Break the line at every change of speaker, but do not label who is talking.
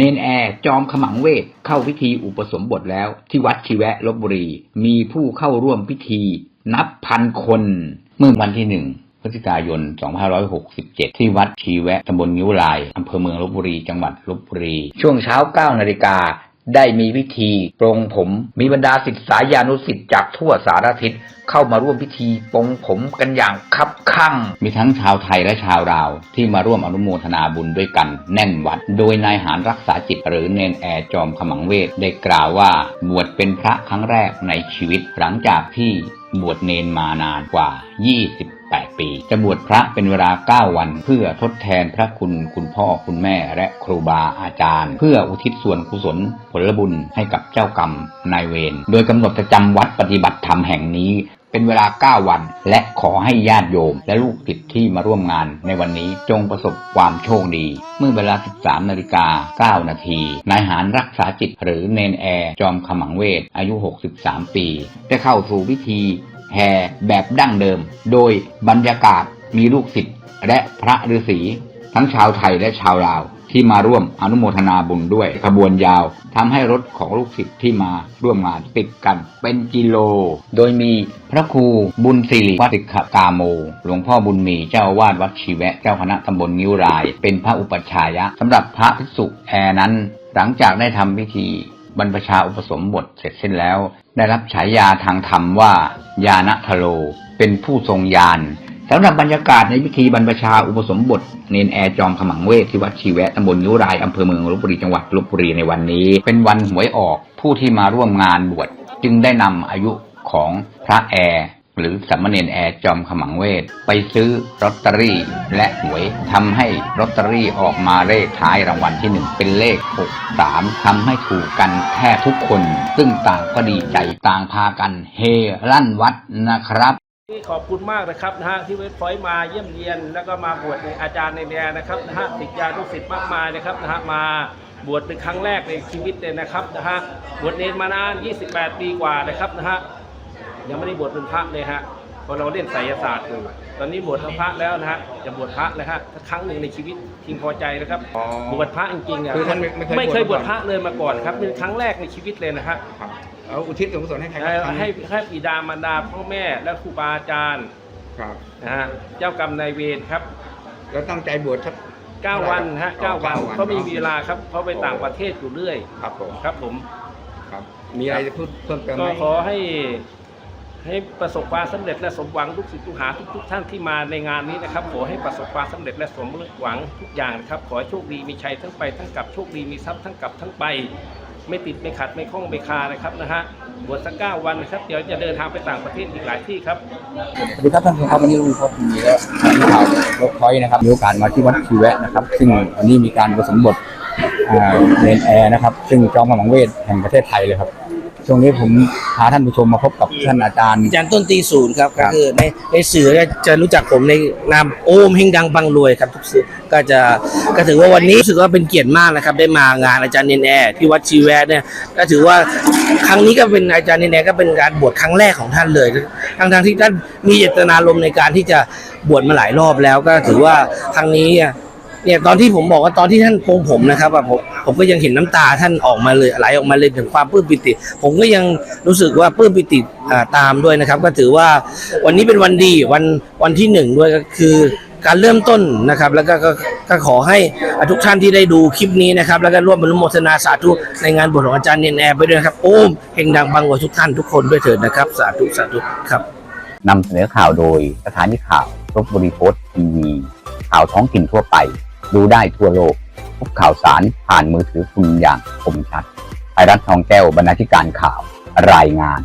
เนนแอร์จอมขมังเวทเข้าพิธีอุปสมบทแล้ว ที่วัดชีแวะลบบุรี มีผู้เข้าร่วมพิธี นับพันคน เมื่อวันที่หนึ่งพฤศจิกายน 2567 ที่วัดชีแวะตำบลงิ้วลาย อำเภอเมืองลบบุรี จังหวัดลบบุรี ช่วงเช้า 9 นาฬิกา ได้มีพิธีปรงผม มีบรรดาศิษยาญานุศิษย์จากทั่วสารทิศเข้ามาร่วมพิธีปรงผมกันอย่างคับคั่งมีทั้งชาวไทยและชาวลาว ที่มาร่วมอนุโมทนาบุญด้วยกันแน่นวัด โดยนายหารรักษาจิตหรือเนนแอร์จอมขมังเวทได้กล่าวว่าบวชเป็นพระครั้งแรกในชีวิตหลังจากที่บวชเนนมานานกว่า 8 ปี จะบวชพระเป็นเวลา 9 วัน เพื่อทดแทนพระคุณคุณพ่อคุณแม่และครูบาอาจารย์ เพื่ออุทิศส่วนกุศลผลบุญให้กับเจ้ากรรมนายเวรโดยกำหนดจะจำวัดปฏิบัติธรรมแห่งนี้เป็นเวลา 9 วัน และขอให้ญาติโยม และลูกศิษย์ที่มาร่วมงานในวันนี้จงประสบความโชคดี เมื่อเวลา 13นาฬิกา9นาทีนายหารรักษาจิตหรือเนนแอร์จอมขมังเวทอายุ 63 ปี ได้เข้าสู่พิธี แห่แบบดั้งเดิม โดยบรรยากาศมีลูกศิษย์และพระฤาษีทั้งชาวไทยและชาวลาวที่มาร่วมอนุโมทนาบุญด้วยขบวนยาวทำให้รถของลูกศิษย์ที่มาร่วมงานติดกันเป็นกิโล โดยมีพระครูบุญสิริวัติกกาโม หลวงพ่อบุญมีเจ้าวาสวัดชีแวะ เจ้าคณะตำบลนิ้วราย เป็นพระอุปัชฌายะสำหรับพระภิกษุแอนั้น หลังจากได้ทำพิธี บรรพชาอุปสมบทเสร็จสิ้นแล้ว ได้รับฉายาทางธรรมว่ายานะทโล เป็นผู้ทรงญาณสำหรับบรรยากาศในพิธีบรรพชาอุปสมบทเนนแอร์จอมขมังเวทที่วัดชีแวะตำบลนิ้วรายอำเภอเมืองลบบุรีจังหวัดลบบุรีในวันนี้ เป็นวันหวยออกผู้ที่มาร่วมงานบวชจึงได้นำอายุของพระแอร์ หรือสัมเนนแอร์จอมขมังเวท ไปซื้อลอตเตอรี่และหวยทำให้ลอตเตอรี่ออกมาเลขท้ายรางวัลที่หนึ่งเป็นเลข 63ทำให้ถูกกันแทบทุกคน ซึ่งต่างก็ดีใจต่างพากันเฮลั่นวัดนะครับ
ขอบคุณมากนะครับนะฮะที่เวทพอยต์มาเยี่ยมเยียน แล้วก็มาบวชในอาจารย์ในแนนะครับนะฮะติดยาลูกศิษย์มากมายนะครับนะฮะมาบวชเป็นครั้งแรกในชีวิตเลยนะครับนะฮะบวชเนรมานาน 28 ปีกว่านะครับนะฮะ ยังไม่ได้บวชเป็นพระเลยฮะเพราะเราเล่นไสยศาสตร์อยู่ตอนนี้บวชเป็นพระแล้วนะฮะจะบวชพระเลยฮะสักครั้งหนึ่งในชีวิตทิงพอใจนะครับ
อ๋อบ
วชพระจริงๆอะ
คือท่านไม่ไม่เคย
ไม่เคยบบว
ว
ช
ช
พระเลยมาก่อนครับเป็นครั้งแรกในชีวิตเลยนะฮะ
ครับเอาอุทิศส่วนกุศลให้ใครค
ให้
รับ
ให้ให้บิดามารดาพ่อแม่และครูบาอาจารย์
ครับ
นะฮะเจ้ากรรมนายเวรครับ
แล้วตั้งใจบวชสัก
9วันนะฮะ
อ๋อ
9วัน
เก้าวัน
เขาไม่มีเวลาครับเขาไปต่างประเทศอยู่เรื่อย
ครับผม
ครับผม
ครับ มีอะไรจะพูดเพิ่มเติมไห
ก็
ม
ขอให้ ให้ประสบความสำเร็จและสมหวังทุกสิ่งทุกหาทุกทุกท่านที่มาในงานนี้นะครับขอให้ประสบความสำเร็จและสมหวังทุกอย่างนะครับ ขอให้โชคดีมีชัยทั้งไปทั้งกลับโชคดีมีทรัพย์ทั้งกลับทั้งไป ไม่ติดไม่ขัดไม่ข้องไม่คานะครับนะฮะบวชสักเก้าวันนะครับ เดี๋ยวจะเดินทางไปต่างประเทศอีกหลายที่ครับ
สวัสดีครับท่านผู้ชมครับวันนี้ลุงพลมีและทีมข่าวรถพอยนะครับมีโอกาสมาที่วัดชีแวะนะครับ ซึ่งวันนี้มีการผสมบทเนนแอร์นะครับ ซึ่งจอมขมังเวทแห่งประเทศไทยเลยครับ ช่วงนี้ผมพาท่านผู้ชมมาพบกับท่านอาจารย์
อาจารย์ต้นตีศูนย์ครับ
ครั
ก็
บ
คือในในสื่อก็จะรู้จักผมในนามโอมเฮงดังบังรวยครับทุกสื่อก็จะก็ถือว่าวันนี้รู้สึกว่าเป็นเกียรติมากนะครับ ได้มางานอาจารย์เนนแอร์ที่วัดชีแวะเนี่ยก็ถือว่าครั้งนี้ก็เป็นอาจารย์เนนแอร์ก็เป็นการบวชครั้งแรกของท่านเลยทั้งทงๆที่ท่านมีเจตนารมณ์ในการที่จะบวชมาหลายรอบแล้ว ก็ถือว่าครั้งนี้อะ เนี่ยตอนที่ผมบอกว่าตอนที่ท่านโปรงผมนะครับอะผมผมก็ยังเห็นน้ำตาท่านออกมาเลยไหลออกมาเลยถึงความปลื้มปิติ ผมก็ยังรู้สึกว่าปลื้มปิติตามด้วยนะครับ ก็ถือว่าวันนี้เป็นวันดีวันวันที่หนึ่งด้วยก็คือการเริ่มต้นนะครับ แล้วก็ก็ขอให้ทุกท่านที่ได้ดูคลิปนี้นะครับ แล้วก็ร่วมอนุโมทนาสาธุในงานบวชของอาจารย์เนียนแอร์ไปด้วยครับโอ้มเฮงดังบังกว่าทุกท่านทุกคนด้วยเถิดนะครับ สาธุสาธุครับ
นำเสนอข่าวโดยสถานีข่าวรบบุรีโพสต์ทีวีข่าวท้องถิ่นทั่วไป ดูได้ทั่วโลกทุกข่าวสารผ่านมือถือคุณอย่างคมชัดไทยรัฐทองแก้วบรรณาธิการข่าวรายงาน